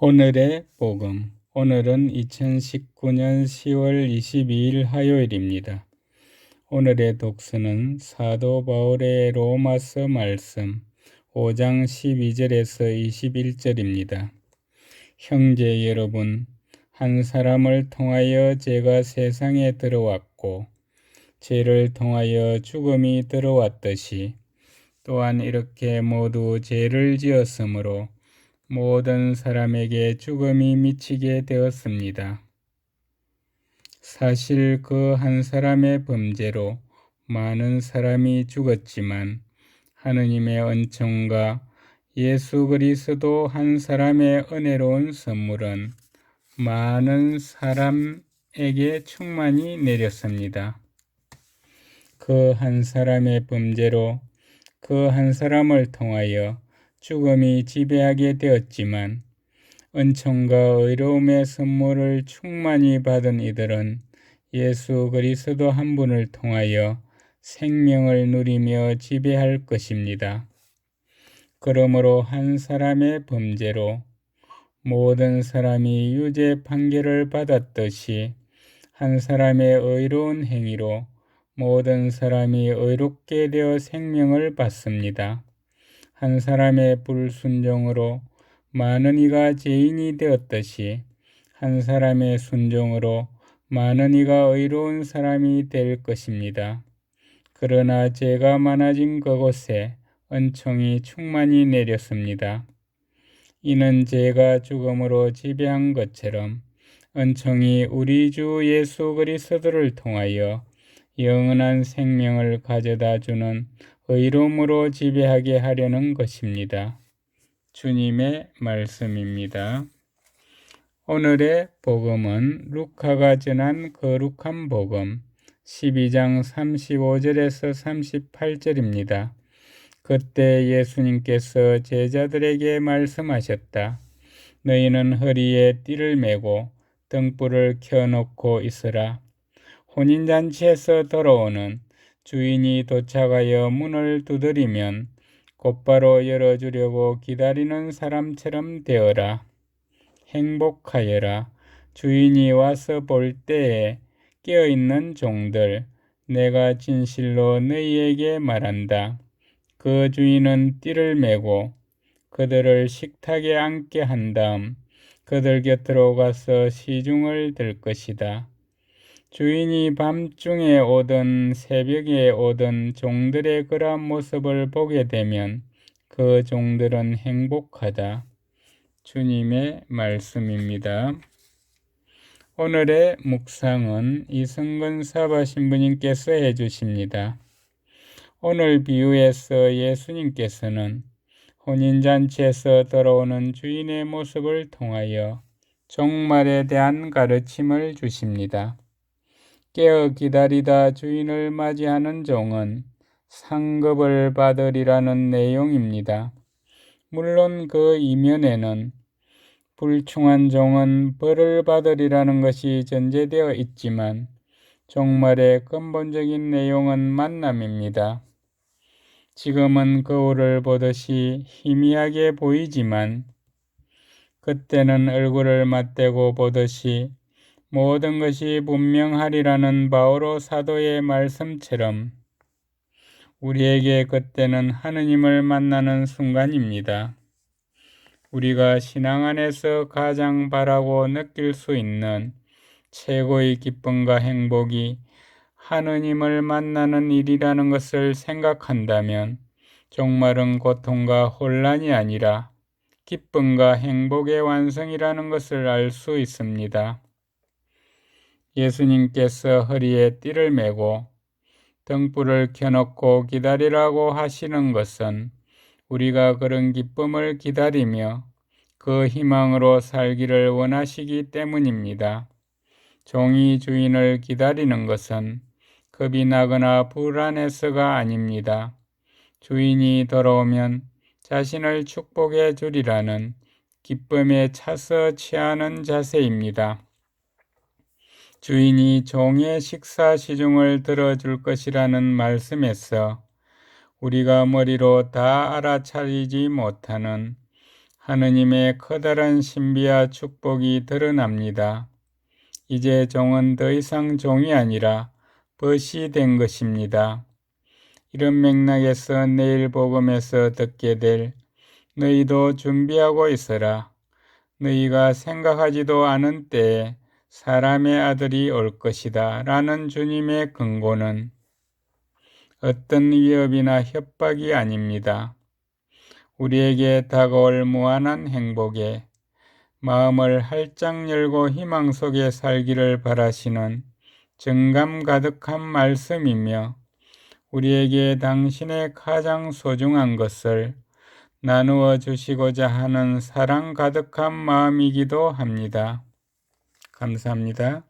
오늘의 복음. 오늘은 2019년 10월 22일 화요일입니다. 오늘의 독서는 사도 바울의 로마서 말씀 5장 12절에서 21절입니다. 형제 여러분, 한 사람을 통하여 죄가 세상에 들어왔고, 죄를 통하여 죽음이 들어왔듯이, 또한 이렇게 모두 죄를 지었으므로 모든 사람에게 죽음이 미치게 되었습니다. 사실 그 한 사람의 범죄로 많은 사람이 죽었지만 하느님의 은총과 예수 그리스도 한 사람의 은혜로운 선물은 많은 사람에게 충만히 내렸습니다. 그 한 사람의 범죄로 그 한 사람을 통하여 죽음이 지배하게 되었지만 은총과 의로움의 선물을 충만히 받은 이들은 예수 그리스도 한 분을 통하여 생명을 누리며 지배할 것입니다. 그러므로 한 사람의 범죄로 모든 사람이 유죄 판결을 받았듯이 한 사람의 의로운 행위로 모든 사람이 의롭게 되어 생명을 받습니다. 한 사람의 불순종으로 많은 이가 죄인이 되었듯이 한 사람의 순종으로 많은 이가 의로운 사람이 될 것입니다. 그러나 죄가 많아진 그곳에 은총이 충만히 내렸습니다. 이는 죄가 죽음으로 지배한 것처럼 은총이 우리 주 예수 그리스도를 통하여 영원한 생명을 가져다 주는 의로움으로 지배하게 하려는 것입니다. 주님의 말씀입니다. 오늘의 복음은 루카가 전한 거룩한 복음 12장 35절에서 38절입니다. 그때 예수님께서 제자들에게 말씀하셨다. 너희는 허리에 띠를 메고 등불을 켜놓고 있으라. 혼인잔치에서 돌아오는 주인이 도착하여 문을 두드리면 곧바로 열어주려고 기다리는 사람처럼 되어라. 행복하여라. 주인이 와서 볼 때에 깨어있는 종들, 내가 진실로 너희에게 말한다. 그 주인은 띠를 메고 그들을 식탁에 앉게 한 다음 그들 곁으로 가서 시중을 들 것이다. 주인이 밤중에 오든 새벽에 오든 종들의 그러한 모습을 보게 되면 그 종들은 행복하다. 주님의 말씀입니다. 오늘의 묵상은 이승근 사바 신부님께서 해주십니다. 오늘 비유에서 예수님께서는 혼인잔치에서 돌아오는 주인의 모습을 통하여 종말에 대한 가르침을 주십니다. 깨어 기다리다 주인을 맞이하는 종은 상급을 받으리라는 내용입니다. 물론 그 이면에는 불충한 종은 벌을 받으리라는 것이 전제되어 있지만 종말의 근본적인 내용은 만남입니다. 지금은 거울을 보듯이 희미하게 보이지만 그때는 얼굴을 맞대고 보듯이 모든 것이 분명하리라는 바오로 사도의 말씀처럼 우리에게 그때는 하느님을 만나는 순간입니다. 우리가 신앙 안에서 가장 바라고 느낄 수 있는 최고의 기쁨과 행복이 하느님을 만나는 일이라는 것을 생각한다면 종말은 고통과 혼란이 아니라 기쁨과 행복의 완성이라는 것을 알 수 있습니다. 예수님께서 허리에 띠를 메고 등불을 켜놓고 기다리라고 하시는 것은 우리가 그런 기쁨을 기다리며 그 희망으로 살기를 원하시기 때문입니다. 종이 주인을 기다리는 것은 겁이 나거나 불안해서가 아닙니다. 주인이 돌아오면 자신을 축복해 주리라는 기쁨에 차서 취하는 자세입니다. 주인이 종의 식사 시중을 들어줄 것이라는 말씀에서 우리가 머리로 다 알아차리지 못하는 하느님의 커다란 신비와 축복이 드러납니다. 이제 종은 더 이상 종이 아니라 벗이 된 것입니다. 이런 맥락에서 내일 복음에서 듣게 될 너희도 준비하고 있어라. 너희가 생각하지도 않은 때에 사람의 아들이 올 것이다. 라는 주님의 근고는 어떤 위협이나 협박이 아닙니다. 우리에게 다가올 무한한 행복에 마음을 활짝 열고 희망 속에 살기를 바라시는 정감 가득한 말씀이며 우리에게 당신의 가장 소중한 것을 나누어 주시고자 하는 사랑 가득한 마음이기도 합니다. 감사합니다.